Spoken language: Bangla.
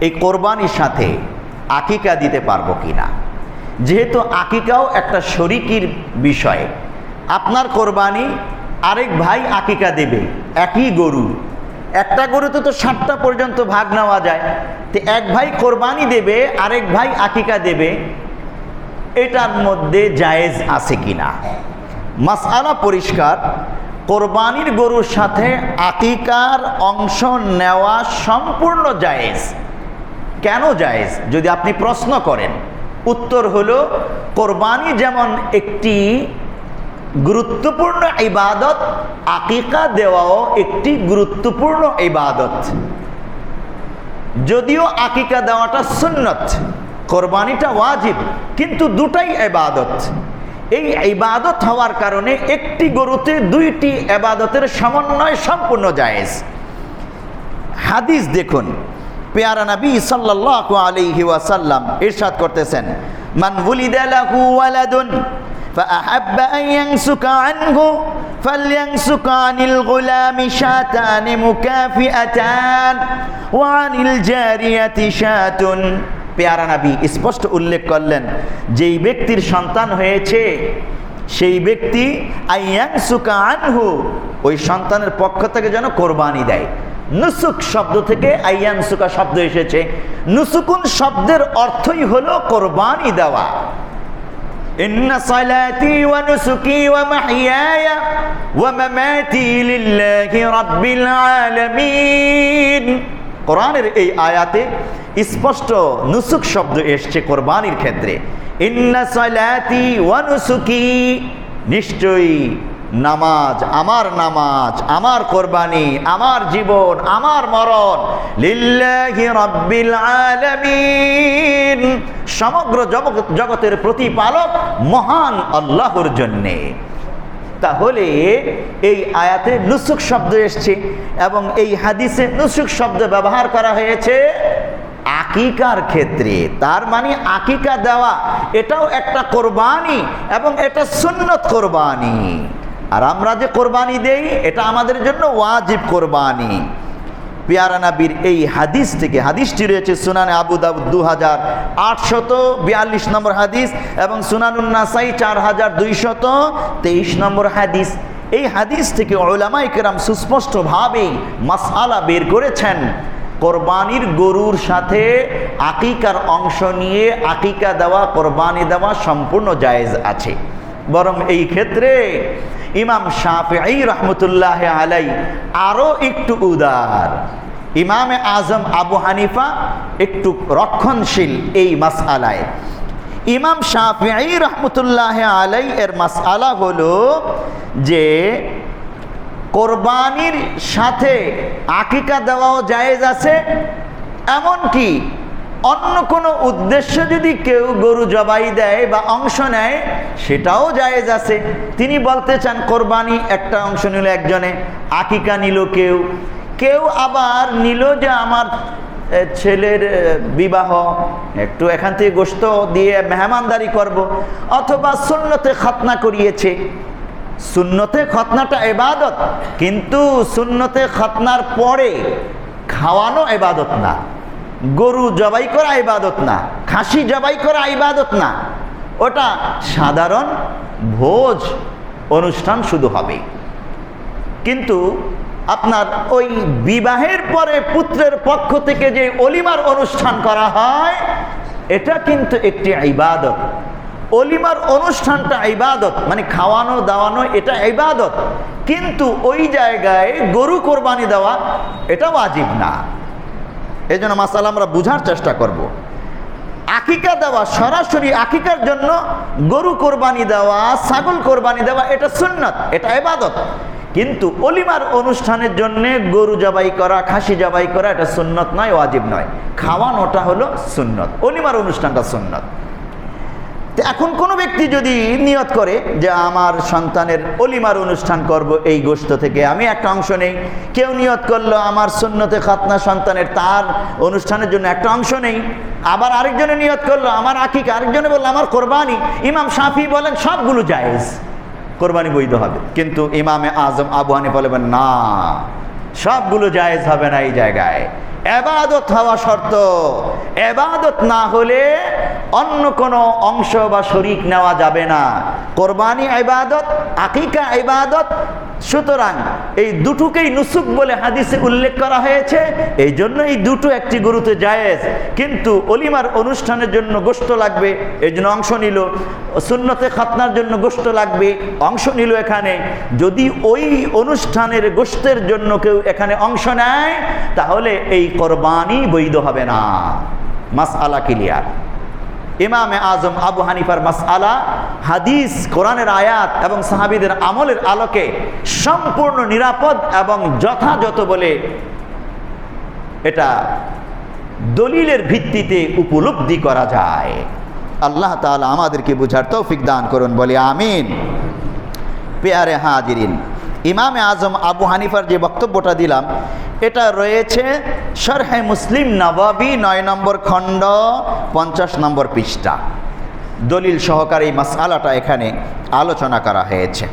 এই কোরবানির সাথে আকিকা দিতে পারব কি না যেহেতু আকিকাও একটা শরিকির বিষয়। আপনার কোরবানি আরেক ভাই আকিকা দেবে, একই গরু। একটা গরুতে তো ষাটটা পর্যন্ত ভাগ নেওয়া যায়। তো এক ভাই কোরবানি দেবে, আরেক ভাই আকিকা দেবে। এটার মধ্যে জায়েজ আছে কিনা? মাসআলা পরিষ্কার, কোরবানির গরুর সাথে আকিকার অংশ নেওয়া সম্পূর্ণ জায়েজ। কেন জায়েজ? যদি আপনি প্রশ্ন করেন, উত্তর হলো, কোরবানি যেমন একটি গুরুত্বপূর্ণ ইবাদত, আকিকা দেওয়াও একটি গুরুত্বপূর্ণ ইবাদত। যদিও আকিকা দেওয়াটা সুন্নত, কোরবানিটা ওয়াজিব, কিন্তু দুটাই এবাদত এই ইবাদত হওয়ার কারণে একটি গরুতে দুইটি এবাদতের সমন্বয় সম্পূর্ণ জায়েজ। হাদিস দেখুন পেয়ারা নবী সাল্লাল্লাহু আলাইহি ওয়াসাল্লাম ইরশাদ করতেছেন মান ওয়ালিদা লাহু ওয়ালাদুন فأحب أن ينسك عنه فلينسك عن الغلام شاتان مكافئتان وعن الجارية شاة পেয়ারা নবী স্পষ্ট উল্লেখ করলেন যেই ব্যক্তির সন্তান হয়েছে সেই ব্যক্তি আইয়াংসুকা আনহু ওই সন্তানের পক্ষ থেকে যেন কোরবানি দেয় নুসুক শব্দ থেকে আইয়াংসুকা শব্দ এসেছে নুসুকুন শব্দের অর্থই হলো কোরবানি দেওয়া إن صلاتي ونسكي ومحياي ومماتي لله رب العالمين কোরআনের এই আয়াতে স্পষ্ট নুসুক শব্দ এসছে কোরবানির ক্ষেত্রে ইন্না সলাতি ওয়া নুসুকি নিশ্চয়ই নামাজ, আমার নামাজ, আমার কোরবানি, আমার জীবন, আমার মরণ। আলামিন। সমগ্র জগতের প্রতিপালক মহান আল্লাহর জন্যে। তাহলে এই আয়াতে নুসুক শব্দ এসছে এবং এই হাদিসে নুসুক শব্দ ব্যবহার করা হয়েছে আকিকার ক্ষেত্রে। তার মানে আকিকা দেওয়া, এটাও একটা কোরবানি এবং এটা সুন্নত কোরবানি। আর আমরা যে কোরবানি দেই, এটা আমাদের জন্য ওয়াজিব কোরবানি। পিয়ারা নাবির এই হাদিস থেকে, হাদিসটি রয়েছে সুনানে আবু দাউদ দু হাজার আটশত, বিয়াল্লিশ নম্বর হাদিস এবং সুনানুন্নাসাই চার হাজার দুইশত, তেইশ নম্বর হাদিস। এই হাদিস থেকে ওলামাই কেরাম সুস্পষ্টভাবেই মাসআলা বের করেছেন, কোরবানির গরুর সাথে আকিকার অংশ নিয়ে আকিকা দেওয়া, কোরবানি দেওয়া সম্পূর্ণ জায়েজ আছে। বরং এই ক্ষেত্রে ইমাম শাফি রহমতুল্লাহ আলাই আরও একটু উদার। ইমামে আজম আবু হানিফা একটু রক্ষণশীল এই মাসআলায়। ইমাম শাফি রহমতুল্লাহ আলাই এর মাসআলা হলো যে কোরবানির সাথে আকিকা দেওয়াও জায়েজ আছে, এমনকি অন্য কোনো উদ্দেশ্য যদি কেউ গরু জবাই দেয় বা অংশ নেয়, সেটাও জায়েজ আছে। তিনি বলতে চান, কোরবানি একটা অংশ নিল একজনে, আকিকা নিল কেউ। কেউ আবার নিল যে আমার ছেলের বিবাহ। একটু এখান থেকে গোস্ত দিয়ে মেহমানদারি করব। অথবা সুন্নতে খতনা করিয়েছে। সুন্নতে খতনাটা এবাদত, কিন্তু সুন্নতে খতনার পরে খাওয়ানো এবাদত না। গরু জবাই করা ইবাদত না, খাসি জবাই করা ইবাদত না। ওটা সাধারণ ভোজ অনুষ্ঠান শুধু হবে। কিন্তু আপনার ওই বিবাহের পরে পুত্রের পক্ষ থেকে যে অলিমার অনুষ্ঠান করা হয়, এটা কিন্তু একটি ইবাদত। অলিমার অনুষ্ঠানটা ইবাদত মানে খাওয়ানো, দাওয়ানো, এটা ইবাদত। কিন্তু ওই জায়গায় গরু কোরবানি দেওয়া, এটা ওয়াজিব না। এই জন্য মাসাল আমরা বুঝার চেষ্টা করব। আকিকা দেওয়া, সরাসরি আকিকার জন্য গরু কোরবানি দেওয়া, ছাগল কোরবানি দেওয়া, এটা সুন্নত, এটা এবাদত কিন্তু অলিমার অনুষ্ঠানের জন্য গরু জবাই করা, খাসি জবাই করা, এটা সুন্নত নয়, ওয়াজিব নয়। খাওয়ানোটা হলো সুন্নত অলিমার অনুষ্ঠানটা সুন্নত। এখন কোনো ব্যক্তি যদি নিয়ত করে যে আমার সন্তানের অলিমার অনুষ্ঠান করব এই গোষ্ঠ থেকে, আমি একটা অংশ নেই। কেউ নিয়ত করল আমার সুন্নতে খাতনা সন্তানের তার অনুষ্ঠানের জন্য একটা অংশ নেই। আবার আরেকজনে নিয়ত করল আমার আকিকা, আরেকজনে বলল আমার কোরবানি। ইমাম সাফি বলেন সবগুলো জায়েজ, কোরবানি বৈধ হবে। কিন্তু ইমামে আজম আবু হানি বলবেন না, সবগুলো জায়েজ হবে না এই জায়গায়। এবাদত হওয়া শর্ত। এবাদত না হলে অন্য কোনো অংশ বা শরিক নেওয়া যাবে না। কোরবানি ইবাদত, আকিকা ইবাদত, সুতরাং এই দুটোকেই নুসুক বলে হাদিসে উল্লেখ করা হয়েছে। এই জন্য এই দুটো একটি গুরুতে জায়েজ। কিন্তু অলিমার অনুষ্ঠানের জন্য গোষ্ঠ লাগবে, এই জন্য অংশ নিল। সুন্নতে খাতনার জন্য গোষ্ঠ লাগবে, অংশ নিল এখানে। যদি ওই অনুষ্ঠানের গোষ্ঠের জন্য কেউ এখানে অংশ নেয়, তাহলে এই কোরবানি বৈধ হবে না। মাস আলা ক্লিয়ার। ইমামে আজম আবু হানিফার মাসআলা হাদিস, কোরআনের আয়াত এবং সাহাবীদের আমলের আলোকে সম্পূর্ণ নিরাপদ এবং যথাযথ বলে এটা দলিলের ভিত্তিতে উপলব্ধি করা যায়। আল্লাহ তাআলা আমাদেরকে বুঝার তৌফিক দান করুন, বলে আমিন। পেয়ারে হাজিরিন। ইমামে আজম আবু হানিফার যে বক্তব্যটা দিলাম, এটা রয়েছে সরহে মুসলিম নবাবি নয় নম্বর খণ্ড, পঞ্চাশ নম্বর পৃষ্ঠা। দলিল সহকারী এই মাসালাটা এখানে আলোচনা করা হয়েছে।